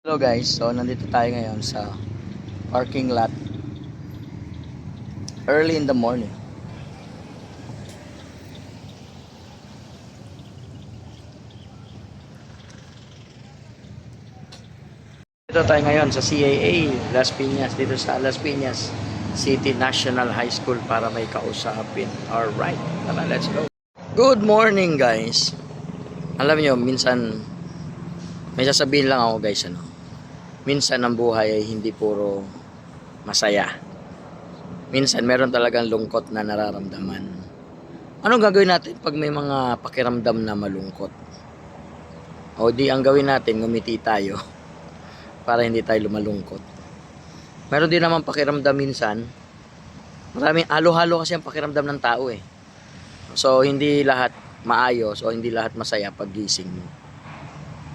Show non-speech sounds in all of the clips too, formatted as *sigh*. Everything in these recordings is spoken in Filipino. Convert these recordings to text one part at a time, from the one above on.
Hello guys, so nandito tayo ngayon sa parking lot early in the morning. Dito tayo ngayon sa CAA Las Piñas, dito sa Las Piñas City National High School para may kausapin. Alright, tara let's go. Good morning guys. Alam nyo, minsan may sasabihin lang ako guys ano minsan ang buhay ay hindi puro masaya. Minsan meron talagang lungkot na nararamdaman. Anong gagawin natin pag may mga pakiramdam na malungkot? O di ang gawin natin, ngumiti tayo *laughs* para hindi tayo lumalungkot. Meron din naman pakiramdam minsan. Maraming halo-halo kasi ang pakiramdam ng tao eh. So hindi lahat maayos o hindi lahat masaya pag gising mo.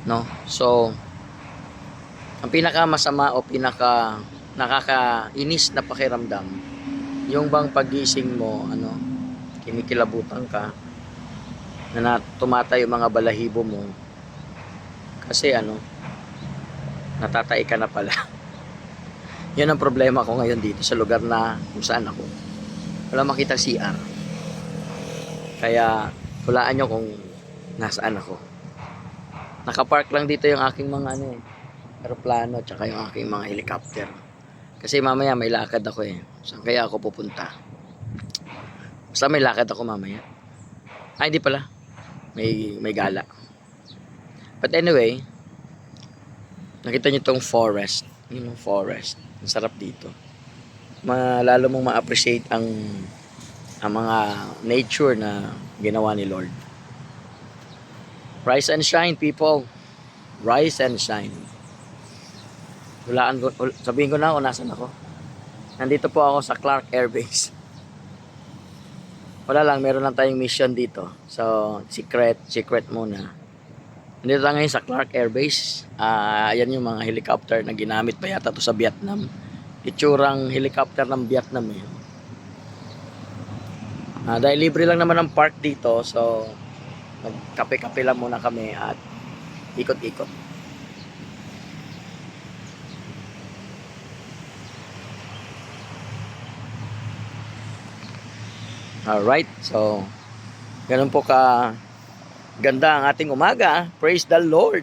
No? So, ang pinaka masama o pinaka nakakainis na pakiramdam yung bang pagising mo ano kinikilabutan ka na, tumatay yung mga balahibo mo kasi ano natatay ka na pala. *laughs* Yun ang problema ko ngayon dito sa lugar na kung saan ako. Wala makita CR kaya hulaan nyo kung nasaan ako. Nakapark lang dito yung aking mga ano eh aeroplano tsaka yung aking mga helicopter. Kasi mamaya may lakad ako eh. Saan kaya ako pupunta? Basta may lakad ako mamaya. Ay, hindi pala. May, may gala. But anyway, nakita niyo tong forest. Yun yung forest. Ang sarap dito. Ma, lalo mong ma-appreciate ang ang mga nature na ginawa ni Lord. Rise and shine, people. Rise and shine. Hulaan ko, sabihin ko na kung nasan ako. Nandito po ako sa Clark Air Base. Wala lang, meron lang tayong mission dito. So, secret, secret muna. Nandito tayo ngayon sa Clark Air Base. Ah, ayan yung mga helicopter na ginamit pa yata to sa Vietnam. Itsurang helicopter ng Vietnam eh. Ah, dahil libre lang naman ang park dito, so magkape-kape lang muna kami at ikot-ikot. Alright, so ganun po ka ganda ang ating umaga. Praise the Lord.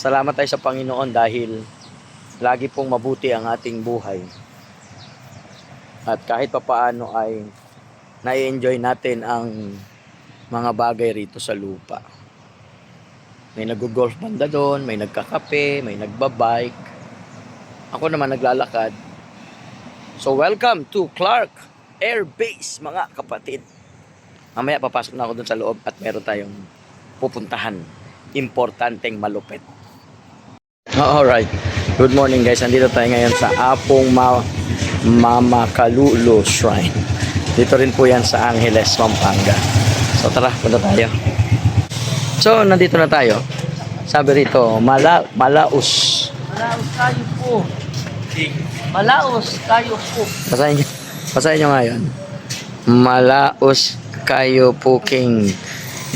Salamat tayo sa Panginoon dahil lagi pong mabuti ang ating buhay. At kahit papaano ay nai-enjoy natin ang mga bagay rito sa lupa. May nag-golf banda doon, may nagkakape, may nagbabike. Ako naman naglalakad. So welcome to Clark Air Base, mga kapatid. Mamaya papasok na ako dun sa loob at meron tayong pupuntahan. Importanteng malupit. Alright. Good morning guys. Nandito tayo ngayon sa Apong Ma Mama Kalulu Shrine. Dito rin po yan sa Angeles, Pampanga. So tara, punta tayo. So, nandito na tayo. Sabi rito, Mala Malaus. Malaos tayo po. Malaos tayo po. Basahin niyo. Basahin niyo nga yun. Malaos kayo puking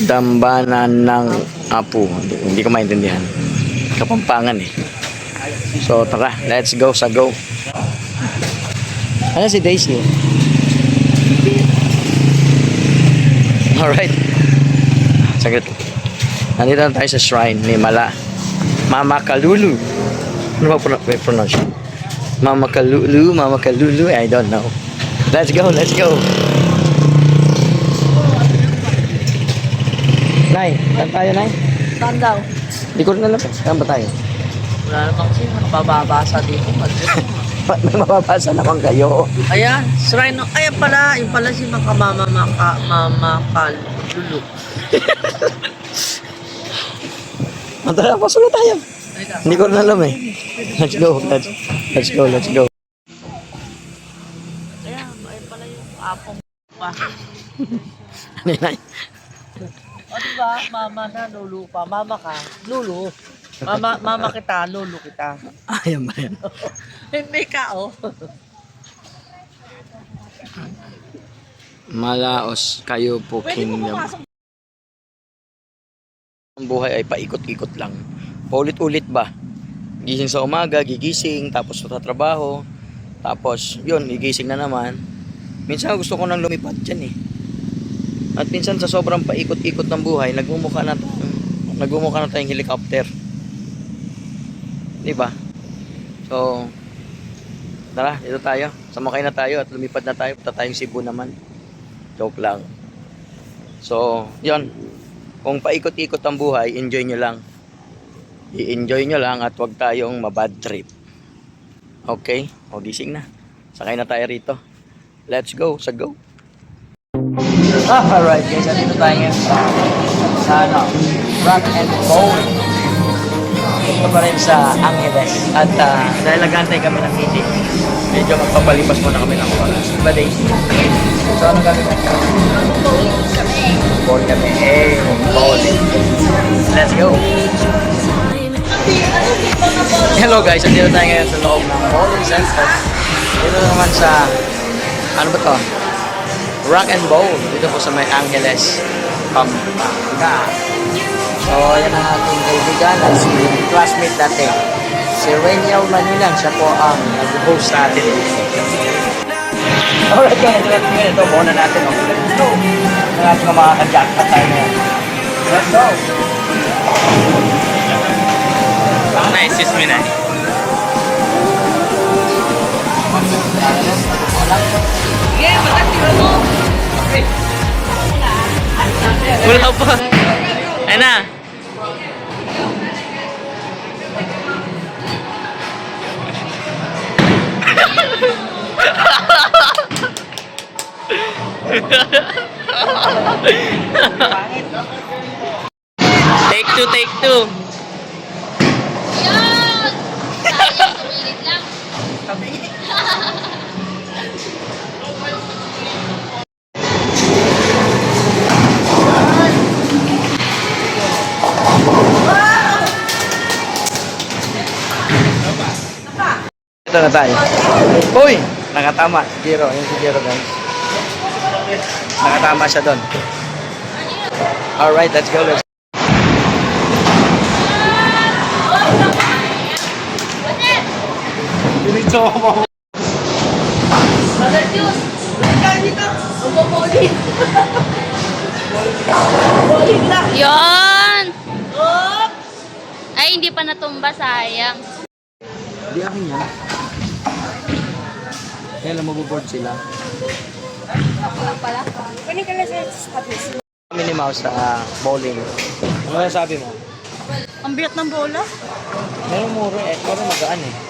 dambanan ng apo. Hindi, hindi ko maintindihan. Kapampangan eh. So tara, let's go sa go. Ano si Daisy? Alright. Saglit. Nandito na tayo sa shrine ni Mala. Mama Kalulu. Ano ba pronounce? Mama Kalulu, Mama Kalulu, I don't know. Let's go, let's go. Nay, saan tayo, Nay? Saan daw? Hindi ko rin alam. Saan ba tayo? Wala naman kasi nakababasa dito. *laughs* May mababasa naman kayo. Ayan, shrine. no- Ayan pala, yung pala si Maka Mama Maka Mama Kalulu. Mantala, pasok na tayo. Hindi ko rin alam eh. Let's go, let's, let's go, let's go. Ayan, ayan pala yung apong pa. Yun, Nay? O diba, mama na, lulu pa. Mama ka, lulu. Mama, mama kita, lulu kita. Ayan ba yan? Hindi ka, oh. Malaos kayo po Pwede mo kingdom. pumasok. Ang buhay ay paikot-ikot lang. Paulit-ulit ba? gising sa umaga, gigising, tapos tatrabaho, tapos yun, gigising na naman. Minsan gusto ko nang lumipad dyan eh. At minsan sa sobrang paikot-ikot ng buhay, nagmumukha na tayong, nagmumukha na tayong helicopter. Di ba? So, tara, dito tayo. Sumakay na tayo at lumipad na tayo. Punta tayong Cebu naman. Joke lang. So, yon Kung paikot-ikot ang buhay, enjoy nyo lang. I-enjoy nyo lang at huwag tayong mabad trip. Okay? O, gising na. Sakay na tayo rito. Let's go. Sa go. Ah, *laughs* alright guys. Andito tayo ngayon sa, sa ano, rock and roll. Ito pa rin sa Angeles. At uh, dahil nagantay kami ng meeting, medyo magpapalipas muna kami ng oras. Diba Daisy? So ano gagawin natin? Ball kami. Eh, bowling. Let's go. Hello guys, andito tayo ngayon sa loob ng bowling center. Dito naman sa, ano ba to? Rock and Bowl. Dito po sa may Angeles, Pampanga. So, yan ang ating kaibigan at si classmate dati. Si Reniel Manilang, siya po ang nag-host sa atin. Alright guys, let's go. Ito, muna natin. Okay, let's go. Ang ating mga ka-jackpot tayo ngayon. Let's go. Nice, excuse me, nice. Wala pa. Ayun na. Take two, take two. Sumilit lang. *laughs* Ito na tayo. Uy! Nakatama. Jiro. Yung si Jiro guys. Nakatama siya doon. Alright, let's go. Let's Bagal yun. Yan! Ay, hindi pa natumba, sayang. Hindi akin yan. Kaya lang mabuboard sila. Kami ni Mouse sa bowling. Ano na sabi mo? Ang biyak ng bola. Meron muro eh. Meron magaan eh.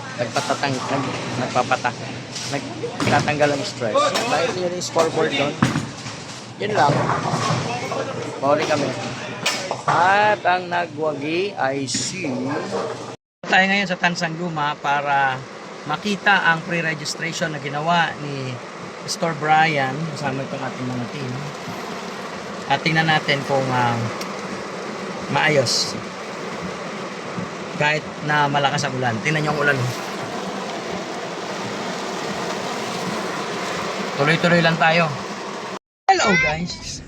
Nagpatatang, nag, nagpapata. Nagtatanggal ang stress. Dahil yun yung scoreboard doon. Yun lang. Bowling kami. At ang nagwagi ay si... Tayo ngayon sa Tansang Luma para makita ang pre-registration na ginawa ni Mr. Brian kasama itong ating mga team. At tingnan natin kung ah, maayos kahit na malakas ang ulan. Tingnan niyo ang ulan. oh. Tuloy-tuloy lang tayo. Hello guys!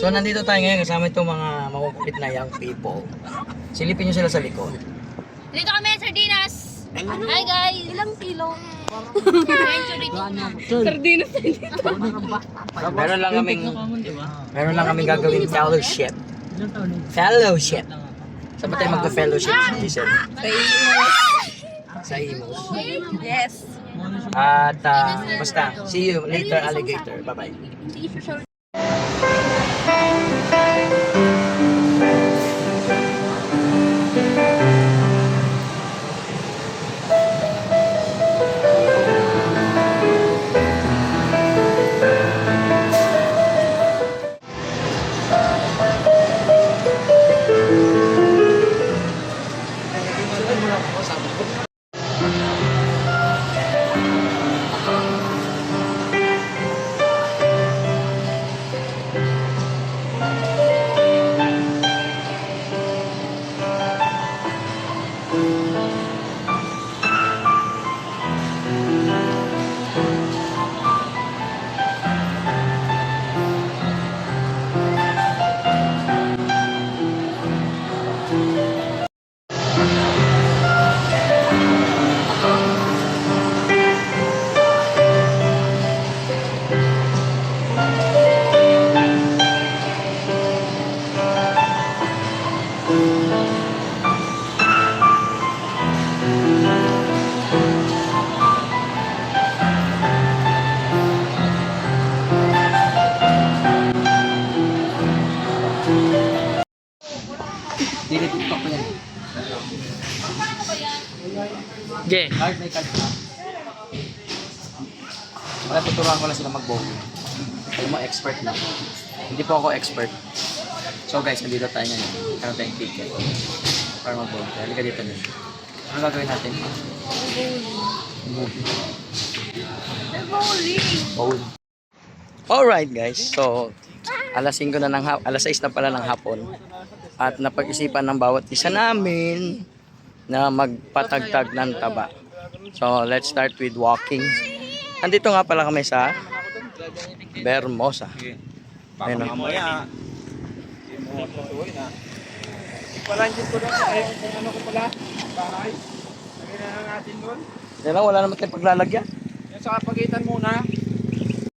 So nandito tayo ngayon kasama itong mga makukulit na young people. Silipin niyo sila sa likod. Dito kami, sardinas! Hi guys! Ilang kilo? Sardinas Meron lang kaming meron lang kaming gagawin fellowship. Fellowship. Saan ba tayo magpa-fellowship? Giselle? Sa Imos. Yes. At ah, basta, see you later alligator. Bye-bye. ako, sabi ko. Card, may card ka. Wala, tuturuan ko lang sila mag-bowling. Kayo mo expert na. Hindi po ako expert. So guys, nandito tayo ngayon. Meron tayong ticket. Para mag-bowling. Halika dito din. Ano gagawin natin? Bowling. Bowling. Alright guys, so alas 5 na ng alas 6 na pala ng hapon. At napag-isipan ng bawat isa namin na magpatagtag ng taba. So, let's start with walking. Andito nga pala kami sa Bermosa. Ayun, na. Ipalanjit ko lang kung ano ko pala. Bahay. Lagyan na natin doon. Yan lang, wala naman tayong paglalagyan. Yan sa kapagitan muna.